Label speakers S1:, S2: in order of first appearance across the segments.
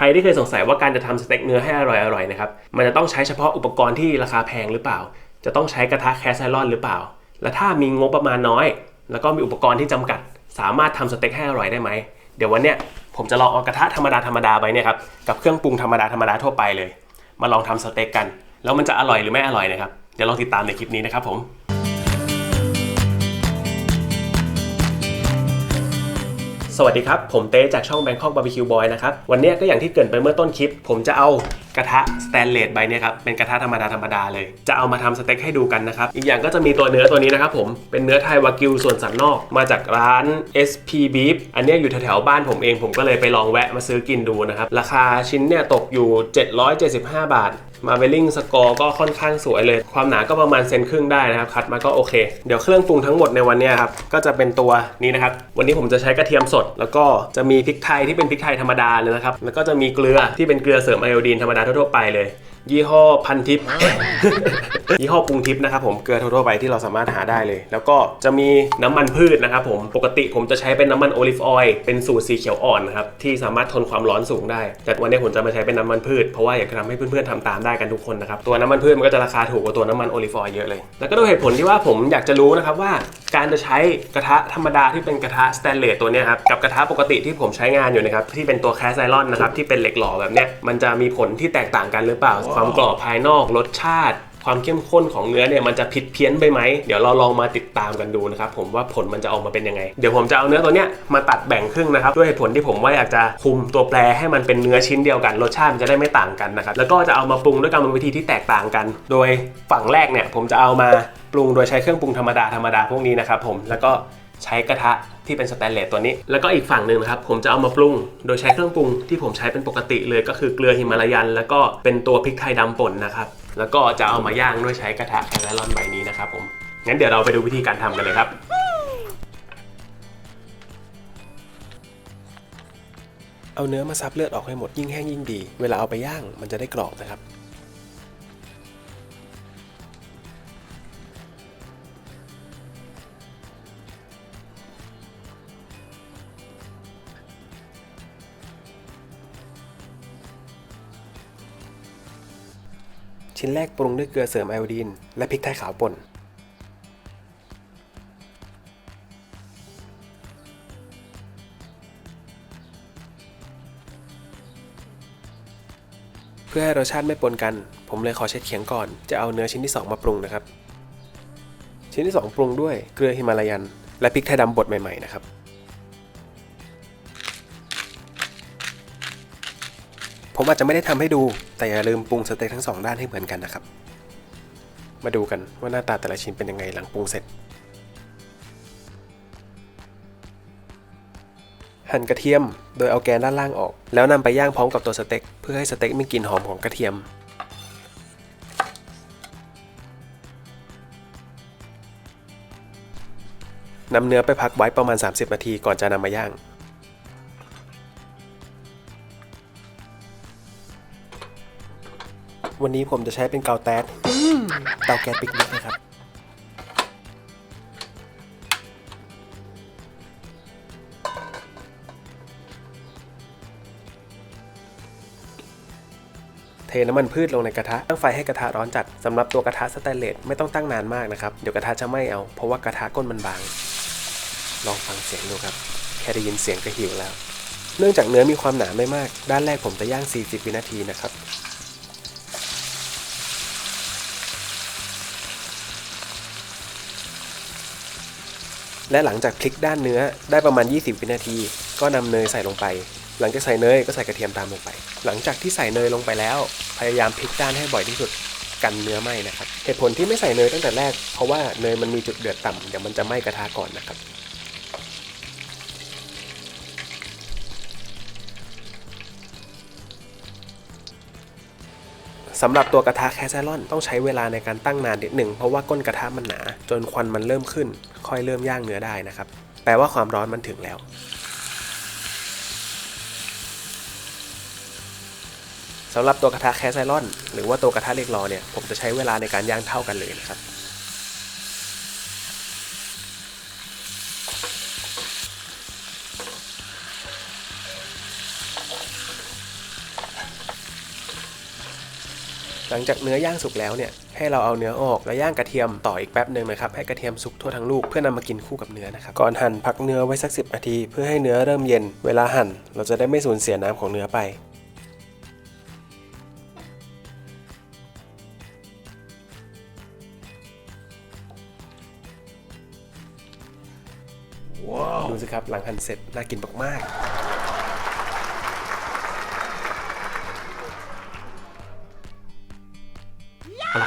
S1: ใครที่เคยสงสัยว่าการจะทำสเต็กเนื้อให้อร่อยๆนะครับ มันจะต้องใช้เฉพาะอุปกรณ์ที่ราคาแพงหรือเปล่า จะต้องใช้กระทะแคสไซรอนหรือเปล่า และถ้ามีงบประมาณน้อย แล้วก็มีอุปกรณ์ที่จำกัด สามารถทำสเต็กให้อร่อยได้ไหม เดี๋ยววันเนี้ยผมจะลองเอากระทะธรรมดาธรรมดาไปเนี่ยครับ กับเครื่องปรุงธรรมดาธรรมดาทั่วไปเลย มาลองทำสเต็กกัน แล้วมันจะอร่อยหรือไม่อร่อยนะครับ เดี๋ยวลองติดตามในคลิปนี้นะครับผม สวัสดีครับ ผมเต้จากช่อง Bangkok Barbecue Boy นะครับ วันนี้ก็อย่างที่เกินไปเมื่อต้นคลิป ผมจะเอากระทะสแตนเลสใบเนี้ยครับ เป็นกระทะธรรมดาธรรมดาเลย จะเอามาทำสเต็กให้ดูกันนะครับ อีกอย่างก็จะมีตัวเนื้อตัวนี้นะครับผม เป็นเนื้อไทยวากิวส่วนสันนอก มาจากร้าน SP Beef อันเนี้ยอยู่แถวๆบ้านผมเอง ผมก็เลยไปลองแวะมาซื้อกินดูนะครับ ราคาชิ้นเนี่ยตกอยู่ 775 บาท มาเวลลิงสกอร์ก็ค่อนข้างสวยเลย ความหนาก็ประมาณเซนครึ่งได้นะครับ คัดมาก็โอเค เดี๋ยวเครื่องปรุงทั้งหมดในวันนี้ครับ ก็จะเป็นตัวนี้นะครับ วันนี้ผมจะใช้กระเทียมสด แล้วก็จะมีพริกไทยที่เป็นพริกไทยธรรมดาเลยนะครับ แล้วก็จะมีเกลือที่เป็นเกลือเสริมไอโอดีนธรรมดาทั่วๆไปเลย ยี่ห้อพันทิป ยี่ห้อปรุงทิปนะครับผมเกลือทั่วไปที่เราสามารถหาได้เลย แล้วก็จะมีน้ำมันพืชนะครับผมปกติผมจะใช้เป็นน้ำมันโอลิฟออยล์เป็นสูตรสีเขียวอ่อนนะครับที่สามารถทนความร้อนสูงได้ แต่วันนี้ผมจะมาใช้เป็นน้ำมันพืชเพราะว่าอยากจะทำให้เพื่อนๆทำตามได้กันทุกคนนะครับตัวน้ำมันพืชมันก็จะราคาถูกกว่าตัวน้ำมันโอลิฟออยล์เยอะเลย แล้วก็ด้วยเหตุผลที่ว่าผมอยากจะรู้นะครับว่าการจะใช้กระทะธรรมดาที่เป็นกระทะสแตนเลสตัวนี้ครับกับกระทะปกติที่ผมใช้งานอยู่นะครับที่เป็นตัวแคสไซรอนนะครับที่เป็นเหล็กหล่อแบบเนี้ยมันจะมีผลที่แตกต่างกันหรือเปล่าความกรอบภายนอกรสชาติ ความเข้มข้นของเนื้อเนี่ยมันจะผิดเพี้ยนไปไหม เดี๋ยวเราลองมาติดตามกันดูนะครับผมว่าผลมันจะออกมาเป็นยังไง เดี๋ยวผมจะเอาเนื้อตัวเนี้ยมาตัดแบ่งครึ่งนะครับ ด้วยเหตุผลที่ผมว่าอยากจะคุมตัวแปรให้มันเป็นเนื้อชิ้นเดียวกัน รสชาติมันจะได้ไม่ต่างกันนะครับ แล้วก็จะเอามาปรุงด้วยกรรมวิธีที่แตกต่างกัน โดยฝั่งแรกเนี่ยผมจะเอามาปรุงโดยใช้เครื่องปรุงธรรมดาธรรมดาพวกนี้นะครับผมแล้วก็ ใช้กระทะที่เป็นสแตนเลสตัวนี้ แล้วก็อีกฝั่งหนึ่งนะครับ ผมจะเอามาปรุง โดยใช้เครื่องปรุงที่ผมใช้เป็นปกติเลยก็คือเกลือฮิมาลายัน แล้วก็เป็นตัวพริกไทยดำป่นนะครับ แล้วก็จะเอามาย่างด้วยใช้กระทะแคลรอนใบนี้นะครับผมงั้นเดี๋ยวเราไปดูวิธีการทำกันเลยครับเอาเนื้อมาซับเลือดออกให้หมดยิ่งแห้งยิ่งดี เวลาเอาไปย่างมันจะได้กรอบนะครับ ชิ้นแรกปรุงด้วยเกลือเสริมไอโอดีน และพริกไทยขาวป่น เพื่อให้รสชาติไม่ปนกัน ผมเลยขอเช็ดเคียงก่อน จะเอาเนื้อชิ้นที่ 2 มาปรุงนะครับ ชิ้นที่ 2 ปรุงด้วยเกลือฮิมาลายัน และพริกไทยดำบดใหม่ๆนะครับ ผมอาจจะไม่ได้ทำให้ดู แต่อย่าลืมปรุงสเต็กทั้งสองด้านให้เหมือนกันนะครับ มาดูกันว่าหน้าตาแต่ละชิ้นเป็นยังไงหลังปรุงเสร็จ หั่นกระเทียมโดยเอาแกนด้านล่างออก แล้วนำไปย่างพร้อมกับตัวสเต็กเพื่อให้สเต็กมีกลิ่นหอมของกระเทียมนำเนื้อไปพักไว้ประมาณ 30 นาทีก่อนจะนำมาย่าง วันนี้ผมจะใช้เป็นเกาแต๊ดเตาแก๊สปิกนิกนะครับ เทน้ำมันพืชลงในกระทะ ตั้งไฟให้กระทะร้อนจัดสำหรับตัวกระทะสแตนเลสไม่ต้องตั้งนานมากนะครับ เดี๋ยวกระทะจะไหม้เอา เพราะว่ากระทะก้นมันบาง ลองฟังเสียงดูครับ แค่ได้ยินเสียงก็หิวแล้ว เนื่องจากเนื้อมีความหนาไม่มาก ด้านแรกผมจะย่าง 40 วินาทีนะครับ และหลังจากพลิกด้านเนื้อได้ประมาณ 20 วินาที ก็นำเนยใส่ลงไป หลังจากใส่เนยก็ใส่กระเทียมตามลงไป หลังจากที่ใส่เนยลงไปแล้ว พยายามพลิกด้านให้บ่อยที่สุดกันเนื้อไหม้นะครับ เหตุผลที่ไม่ใส่เนยตั้งแต่แรก เพราะว่าเนยมันมีจุดเดือดต่ำเดี๋ยวมันจะไหม้กระทะก่อนนะครับ สำหรับตัวกระทะแคสเซรอนต้องใช้เวลาในการตั้งนานนิดหนึ่งเพราะว่าก้นกระทะมันหนา จนควันมันเริ่มขึ้น ค่อยเริ่มย่างเนื้อได้นะครับ แปลว่าความร้อนมันถึงแล้วสำหรับตัวกระทะแคสไซรอน หรือว่าตัวกระทะเหล็กรอเนี่ยผมจะใช้เวลาในการย่างเท่ากันเลยนะครับ ลังจากเนื้อย่างสุกแล้วเนี่ยให้เราเอาเนื้อออกแล้วย่างกระเทียมต่ออีกแป๊บหนึ่งนะครับให้กระเทียมสุกทั่วทั้งลูกเพื่อนำมากินคู่กับเนื้อนะครับก่อนหั่นพักเนื้อไว้สักสินาที เพื่อให้เนื้อเริ่มเย็น เวลาหั่นเราจะได้ไม่สูญเสียน้ำของเนื้อไปดูสิครับหลังหั่นเสร็จน่ากินมากๆ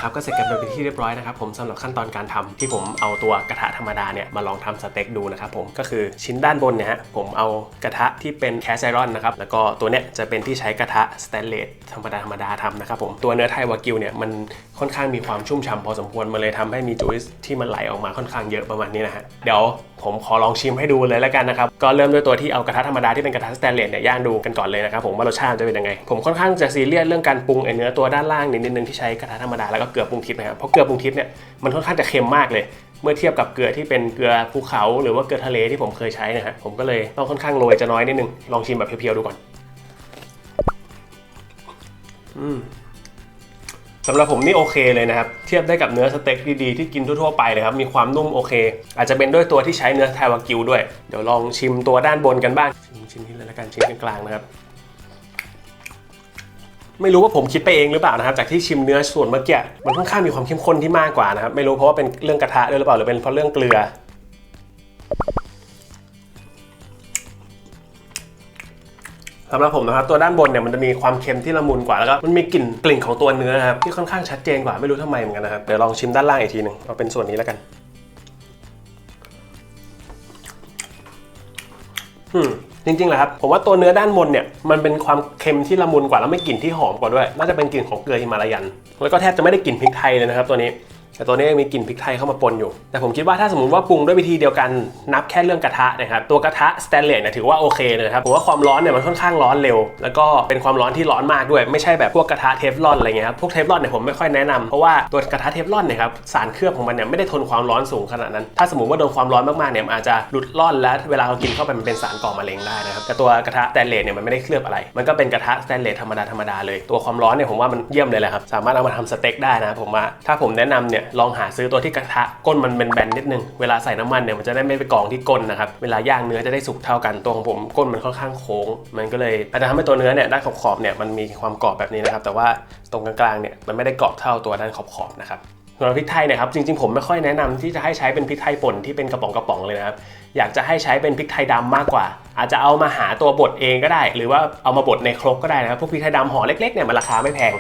S1: เอาละครับก็เสร็จกันไปเป็นที่เรียบร้อยนะครับผมสำหรับขั้นตอนการทำที่ผมเอาตัวกระทะธรรมดาเนี่ยมาลองทำสเต็กดูนะครับผมก็คือชิ้นด้านบนเนี่ยฮะผมเอากระทะที่เป็นแคสไอรอนนะครับแล้วก็ตัวเนี้ยจะเป็นที่ใช้กระทะสแตนเลสธรรมดาธรรมดาทำนะครับผมตัวเนื้อไทยวากิวเนี่ยมันค่อนข้างมีความชุ่มฉ่ำพอสมควรมันเลยทำให้มีจุยส์ที่มันไหลออกมาค่อนข้างเยอะประมาณนี้นะฮะเดี๋ยวผมขอลองชิมให้ดูเลยแล้วกันนะครับก็เริ่มด้วยตัวที่เอากระทะธรรมดาที่เป็นกระทะสแตนเลสเนี่ยย่างดูกันก่อนเลยนะครับผมว่ารสชาติจะเป็นยังไงผมค่อนข้างจะซีเรียสเรื่องการปรุงไอเนื้อตัวด้านล่างนิดนึงที่ใช้กระทะธรรมดาแล้วก็เกลือปรุงทิพย์นะครับเพราะเกลือปรุงทิพย์เนี่ยมันค่อนข้างจะเค็มมากเลย เมื่อเทียบกับเกลือที่เป็นเกลือภูเขา หรือว่าเกลือทะเลที่ผมเคยใช้นะฮะผมก็เลยต้องค่อนข้างโรยจะน้อยนิดนึงลองชิมแบบเพียวๆดูก่อนอืมสำหรับผมนี่โอเคเลยนะครับ เทียบได้กับเนื้อสเต็กดีๆที่กินทั่วๆไปเลยครับ มีความนุ่มโอเค อาจจะเป็นด้วยตัวที่ใช้เนื้อไทวากิวด้วย เดี๋ยวลองชิมตัวด้านบนกันบ้าง ชิมชิ้นนี้เลยละกันชิ้นกลางๆนะครับ ไม่รู้ว่าผมคิดไปเองหรือเปล่านะครับ จากที่ชิมเนื้อส่วนเมื่อกี้มันค่อนข้างมีความเข้มข้นที่มากกว่านะครับ ไม่รู้เพราะว่าเป็นเรื่องกระทะด้วยหรือเปล่าหรือเป็นเพราะเรื่องเกลือ สำหรับผมนะครับตัวด้านบนเนี่ยมันจะมีความเค็มที่ละมุนกว่าแล้วก็มันมีกลิ่นกลิ่นของตัวเนื้อนะครับที่ค่อนข้างชัดเจนกว่าไม่รู้ทำไมเหมือนกันนะครับเดี๋ยวลองชิมด้านล่างอีกทีหนึ่งเอาเป็นส่วนนี้แล้วกันอืม จริงๆแหละครับผมว่าตัวเนื้อด้านบนเนี่ยมันเป็นความเค็มที่ละมุนกว่าแล้วไม่กลิ่นที่หอมกว่าด้วย น่าจะเป็นกลิ่นของเกลือฮิมาลายัน แล้วก็แทบจะไม่ได้กลิ่นพริกไทยเลยนะครับตัวนี้ แต่ตัวนี้ยังมีกลิ่นพริกไทยเข้ามาปนอยู่ แต่ผมคิดว่าถ้าสมมติว่าปรุงด้วยวิธีเดียวกันนับแค่เรื่องกระทะนะครับตัวกระทะสแตนเลสเนี่ยถือว่าโอเคเลยนะครับผมว่าความร้อนเนี่ยมันค่อนข้างร้อนเร็ว แล้วก็เป็นความร้อนที่ร้อนมากด้วยไม่ใช่แบบพวกกระทะเทฟลอนอะไรเงี้ยครับพวกเทฟลอนเนี่ยผมไม่ค่อยแนะนำเพราะว่าตัวกระทะเทฟลอนเนี่ยครับสารเคลือบของมันเนี่ยไม่ได้ทนความร้อนสูงขนาดนั้น ถ้าสมมติว่าโดนความร้อนมากๆเนี่ยมันอาจจะหลุดร่อนแล้วเวลาเรากินเข้าไปมันเป็นสารก่อมะเร็งได้นะครับแต่ตัวกระทะสแตนเลสเนี่ยมันไม่ได้เคลือบอะไร มันก็เป็นกระทะสแตนเลสธรรมดาธรรมดาเลย ตัวความร้อนเนี่ยผมว่ามันเยี่ยมเลยแหละครับสามารถเอามาทำสเต็กได้นะผมว่าถ้าผมแนะนำเนี่ยลองหาซื้อตัวที่กระทะก้นมันเป็นแบนๆนิดนึง เวลาใส่น้ำมันเนี่ยมันจะได้ไม่ไปกองที่ก้นนะครับ เวลาย่างเนื้อจะได้สุกเท่ากัน ตัวของผมก้นมันค่อนข้างโค้ง มันก็เลยอาจจะทำให้ตัวเนื้อเนี่ยด้านขอบๆเนี่ยมันมีความกรอบแบบนี้นะครับ แต่ว่าตรงกลางๆเนี่ยมันไม่ได้กรอบเท่าตัวด้านขอบๆนะครับส่วนพริกไทยเนี่ยครับจริงๆผมไม่ค่อยแนะนำที่จะให้ใช้เป็นพริกไทยป่นที่เป็นกระป๋องกระป๋องเลยนะครับอยากจะให้ใช้เป็นพริกไทยดำมากกว่า อาจจะเอามาหาตัวบดเองก็ได้ หรือว่าเอามาบดในครกก็ได้นะครับพวกพริกไทยดำห่อเล็กๆเนี่ยมันราคาไม่แพง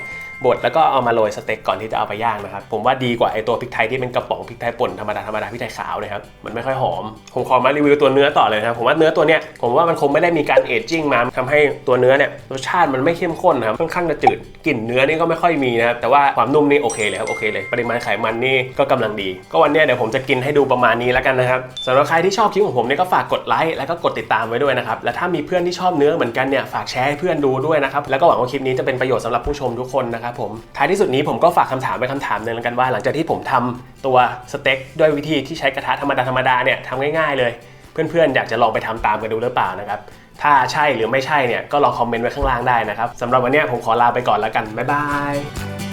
S1: บดแล้วก็เอามาโรยสเต็กก่อนที่จะเอาไปย่างนะครับ ผมว่าดีกว่าไอตัวพริกไทยที่เป็นกระป๋องพริกไทยป่นธรรมดาธรรมดาพริกไทยขาวนะครับมันไม่ค่อยหอม ผมขอมารีวิวตัวเนื้อต่อเลยนะครับผมว่าเนื้อตัวเนี้ยผมว่ามันคงไม่ได้มีการเอจจิ้งมาทำให้ตัวเนื้อเนี่ยรสชาติมันไม่เข้มข้นนะครับค่อนข้างจะจืดกลิ่นเนื้อนี่ก็ไม่ค่อยมีนะครับแต่ว่าความนุ่มนี่โอเคเลยครับโอเคเลยปริมาณไขมันนี่ก็กำลังดี ก็วันเนี้ยเดี๋ยวผมจะกินให้ดูประมาณนี้แล้วกันนะครับสำหรับใครที่ชอบคลิปของผมเนี่ยก็ฝากกดไลค์แล้วก็กดติดตามไว้ด้วยนะครับและถ้ามีเพื่อนที่ชอบเนื้อเหมือนกันเนี่ยฝากแชร์ให้เพื่อนดูด้วยนะครับแล้วก็หวังว่าคลิปนี้จะเป็นประโยชน์สำหรับผู้ชมทุกคนนะครับผมท้ายที่สุดนี้ผมก็ฝากคำถามไปคำถามหนึ่งแล้วกันว่า หลังจากที่ผมทำตัวสเต็กด้วยวิธีที่ใช้กระทะธรรมดาธรรมดาเนี่ยทำง่ายๆเลย เพื่อนๆ อยากจะลองไปทำตามกันดูหรือเปล่านะครับ ถ้าใช่หรือไม่ใช่เนี่ยก็ลองคอมเมนต์ไว้ข้างล่างได้นะครับสำหรับวันนี้ผมขอลาไปก่อนแล้วกันบ๊ายบาย